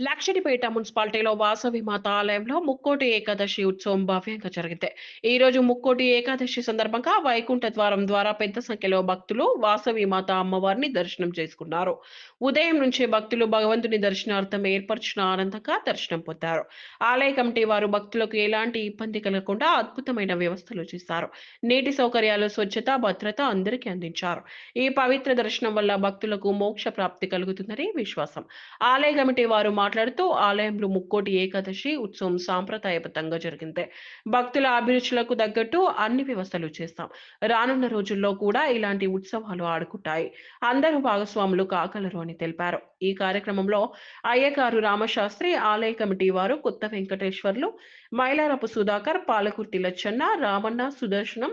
లక్షడిపేట మున్సిపాలిటీలో వాసవి మాత ఆలయంలో ముక్కోటి ఏకాదశి ఉత్సవం భవ్యంగా జరిగింది. ఈ రోజు ముక్కోటి ఏకాదశి సందర్భంగా వైకుంఠ ద్వారం ద్వారా పెద్ద సంఖ్యలో భక్తులు వాసవి మాత అమ్మవారిని దర్శనం చేసుకున్నారు. ఉదయం నుంచే భక్తులు భగవంతుని దర్శనార్థం ఏర్పరిచిన ఆనందంగా దర్శనం పొందారు. ఆలయ కమిటీ వారు భక్తులకు ఎలాంటి ఇబ్బంది కలగకుండా అద్భుతమైన వ్యవస్థలు చేశారు. నీటి సౌకర్యాలు స్వచ్ఛత భద్రత అందరికీ అందించారు. ఈ పవిత్ర దర్శనం వల్ల భక్తులకు మోక్ష ప్రాప్తి కలుగుతుందని విశ్వాసం. ఆలయ కమిటీ వారు మాట్లాడుతూ ఆలయంలో ముక్కోటి ఏకాదశి ఉత్సవం సాంప్రదాయబద్ధంగా జరిగింది. భక్తుల అభిరుచులకు తగ్గట్టు అన్ని వ్యవస్థలు చేస్తాం. రానున్న రోజుల్లో కూడా ఇలాంటి ఉత్సవాలు ఆడుకుంటాయి. అందరూ భాగస్వాములు కాగలరు అని తెలిపారు. ఈ కార్యక్రమంలో అయ్యగారు రామశాస్త్రి ఆలయ కమిటీ వారు కొత్త వెంకటేశ్వర్లు మైలారపు సుధాకర్ పాలకుర్తి లచ్చన్న రామన్న సుదర్శనం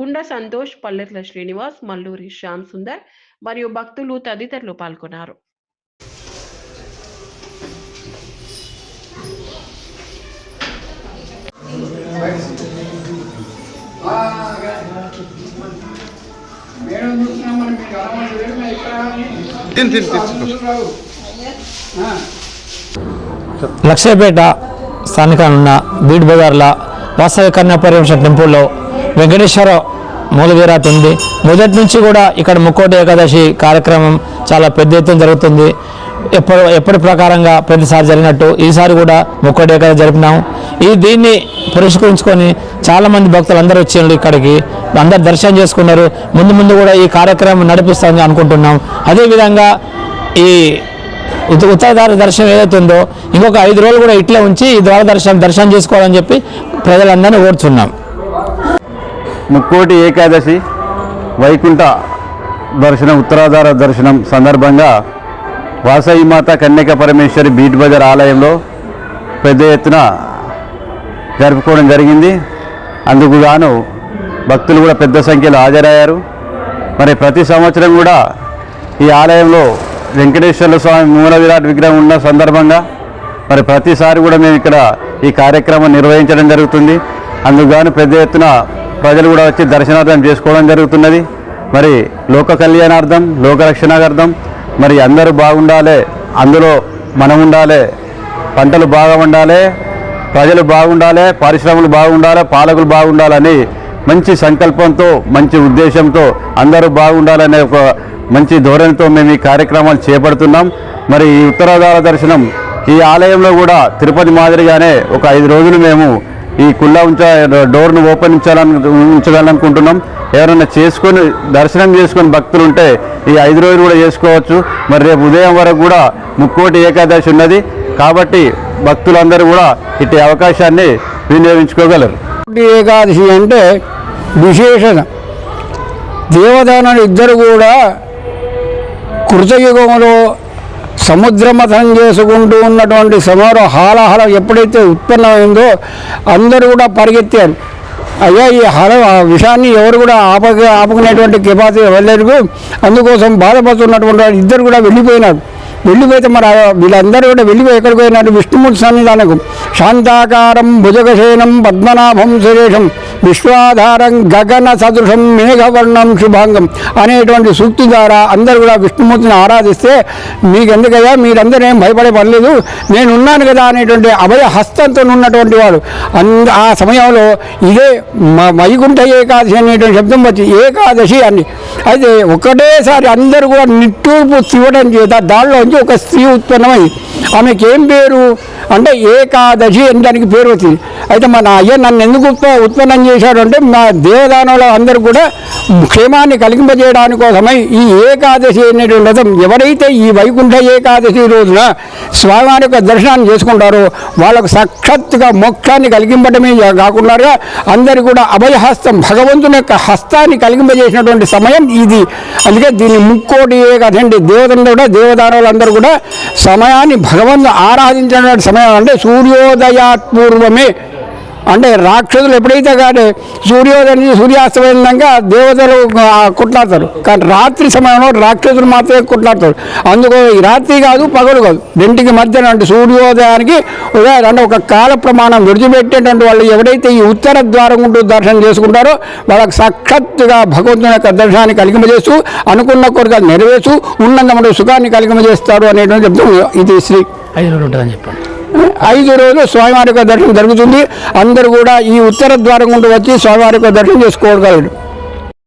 గుండ సంతోష్ పల్లెర్ల శ్రీనివాస్ మల్లూరి శ్యామ్ సుందర్ మరియు భక్తులు తదితరులు పాల్గొన్నారు. తిని తిని లక్ష్మీపేట స్థానికంగా ఉన్న బీడ్ బజార్ల వాస్తవ కన్యా పర్యవేక్షణ టెంపుల్లో వెంకటేశ్వర మూలవీరాత ఉంది మొదటి నుంచి కూడా ఇక్కడ ముక్కోటి ఏకాదశి కార్యక్రమం చాలా పెద్ద ఎత్తున జరుగుతుంది. ఎప్పుడు ఎప్పటి ప్రకారంగా ప్రతిసారి జరిగినట్టు ఈసారి కూడా ముక్కోటి ఏకాదశి జరిపినాము. ఈ దీన్ని పురస్కరించుకొని చాలామంది భక్తులు అందరూ వచ్చిండ్రు ఇక్కడికి. అందరు దర్శనం చేసుకున్నారు. ముందు ముందు కూడా ఈ కార్యక్రమం నడిపిస్తామని అనుకుంటున్నాం. అదేవిధంగా ఈ ఉత్తరదార దర్శనం ఏదైతే ఉందో ఇంకొక ఐదు రోజులు కూడా ఇట్లే ఉంచి ఈ ద్వార దర్శనం దర్శనం చేసుకోవాలని చెప్పి ప్రజలందరినీ ఓడుతున్నాం ముక్కోటి ఏకాదశి వైకుంఠ దర్శనం ఉత్తరాధార దర్శనం సందర్భంగా వాసవిమాత కన్యక పరమేశ్వరి బీట్ బజార్ ఆలయంలో పెద్ద ఎత్తున జరుపుకోవడం జరిగింది. అందుకు గాను భక్తులు కూడా పెద్ద సంఖ్యలో హాజరయ్యారు. మరి ప్రతి సంవత్సరం కూడా ఈ ఆలయంలో వెంకటేశ్వర స్వామి మూల విరాట్ విగ్రహం ఉన్న సందర్భంగా మరి ప్రతిసారి కూడా మేము ఇక్కడ ఈ కార్యక్రమం నిర్వహించడం జరుగుతుంది. అందుకు పెద్ద ఎత్తున ప్రజలు కూడా వచ్చి దర్శనార్థం చేసుకోవడం జరుగుతున్నది. మరి లోక కళ్యాణార్థం లోకరక్షణార్థం మరి అందరూ బాగుండాలి అందులో మనం ఉండాలి పంటలు బాగా ఉండాలి ప్రజలు బాగుండాలి పరిశ్రమలు బాగుండాలి పాలకులు బాగుండాలని మంచి సంకల్పంతో మంచి ఉద్దేశంతో అందరూ బాగుండాలనే ఒక మంచి ధోరణితో మేము ఈ కార్యక్రమాలు చేపడుతున్నాం. మరి ఈ ఉత్తరాధార దర్శనం ఈ ఆలయంలో కూడా తిరుపతి మాదిరిగానే ఒక ఐదు రోజులు మేము ఈ కుల్లా ఉంచ డోర్ను ఓపెన్ ఉంచాలని ఉంచాలనుకుంటున్నాం ఎవరైనా చేసుకొని దర్శనం చేసుకొని భక్తులు ఉంటే ఈ ఐదు రోజులు కూడా చేసుకోవచ్చు. మరి రేపు ఉదయం వరకు కూడా ముక్కోటి ఏకాదశి ఉన్నది. కాబట్టి భక్తులందరూ కూడా ఇట్టి అవకాశాన్ని వినియోగించుకోగలరు. ఏకాదశి అంటే విశేషణ. దేవదానులు ఇద్దరు కూడా కృతయుగంలో సముద్రమథనం చేసుకుంటూ ఉన్నటువంటి సమర హాలహల ఎప్పుడైతే ఉత్పన్నమైందో అందరూ కూడా పరిగెత్తారు. అయ్యా ఈ హల విషయాన్ని ఎవరు కూడా ఆప ఆపుకునేటువంటి కెపాసిటీ వెళ్ళలేదు అందుకోసం బాధపడుతున్నటువంటి ఇద్దరు కూడా వెళ్ళిపోయినారు. వెళ్ళిపోతే మరి వీళ్ళందరూ కూడా వెళ్ళిపోయి ఎక్కడికి పోయినారు? విష్ణుమూర్తి సన్నిధానకు. శాంతాకారం భుజగశేనం పద్మనాభం సురేషం విశ్వాధారం గగన సదృశం మేఘవర్ణం శుభాంగం అనేటువంటి సూక్తి ద్వారా అందరూ కూడా విష్ణుమూర్తిని ఆరాధిస్తే మీకు ఎందుకయ్యా మీరందరూ ఏం భయపడే పర్లేదు నేనున్నాను కదా అనేటువంటి అభయ హస్తంతో ఉన్నటువంటి వాడు. అంద ఆ సమయంలో ఇదే మ- వైకుంఠ ఏకాదశి అనేటువంటి శబ్దం వచ్చి ఏకాదశి అని. అయితే ఒకటేసారి అందరూ కూడా నిట్టూర్పు శివడం చేత దానిలోంచి ఒక స్త్రీ ఉత్పన్నమై. ఆమెకేం పేరు? అంటే ఏకాదశి అని దానికి పేరు వచ్చింది. అయితే మన అయ్య నన్ను ఎందుకు ఉత్పన్నం చేశాడు అంటే మా దేవదానంలో అందరూ కూడా క్షేమాన్ని కలిగింపజేయడానికి కోసమై ఈ ఏకాదశి అనేటువంటి వ్రతం ఎవరైతే ఈ వైకుంఠ ఏకాదశి రోజున స్వామివారి యొక్క దర్శనాన్ని చేసుకుంటారో వాళ్ళకు సాక్షాత్తుగా మోక్షాన్ని కలిగింపడమే కాకుండా అందరు కూడా అభయహస్తం భగవంతుని యొక్క హస్తాన్ని కలిగింపజేసినటువంటి సమయం ఇది. అందుకే దీన్ని ముక్కోటి ఏకాదశి అంటే దేవతలు కూడా దేవదానాలందరూ కూడా సమయాన్ని భగవంతు ఆరాధించినటువంటి సమయం అంటే సూర్యోదయాత్ పూర్వమే అంటే రాక్షసులు ఎప్పుడైతే కానీ సూర్యోదయం సూర్యాస్తమైనాక దేవతలు కొట్లాడతారు. కానీ రాత్రి సమయంలో రాక్షసులు మాత్రమే కొట్లాడతారు. అందుకు రాత్రి కాదు పగలు కాదు. రెండుకి మధ్యన అంటే సూర్యోదయానికి ఉదయం అంటే ఒక కాల ప్రమాణం విడిచిపెట్టేటువంటి వాళ్ళు ఎవరైతే ఈ ఉత్తర ద్వారం ఉంటూ దర్శనం చేసుకుంటారో వాళ్ళకి సఖత్తుగా భగవంతుని యొక్క దర్శనాన్ని కలిగింపజేస్తూ అనుకున్న కోరికలు నెరవేర్చు ఉన్నంత సుఖాన్ని కలిగింపజేస్తారు అనేటువంటి చెప్తాం ఇది శ్రీ ఐదు ఉంటుందని చెప్పండి. ఐదు రోజులు స్వామివారి యొక్క దర్శనం జరుగుతుంది. అందరూ కూడా ఈ ఉత్తర ద్వారం గుండా వచ్చి స్వామివారి యొక్క దర్శనం చేసుకోగలరు.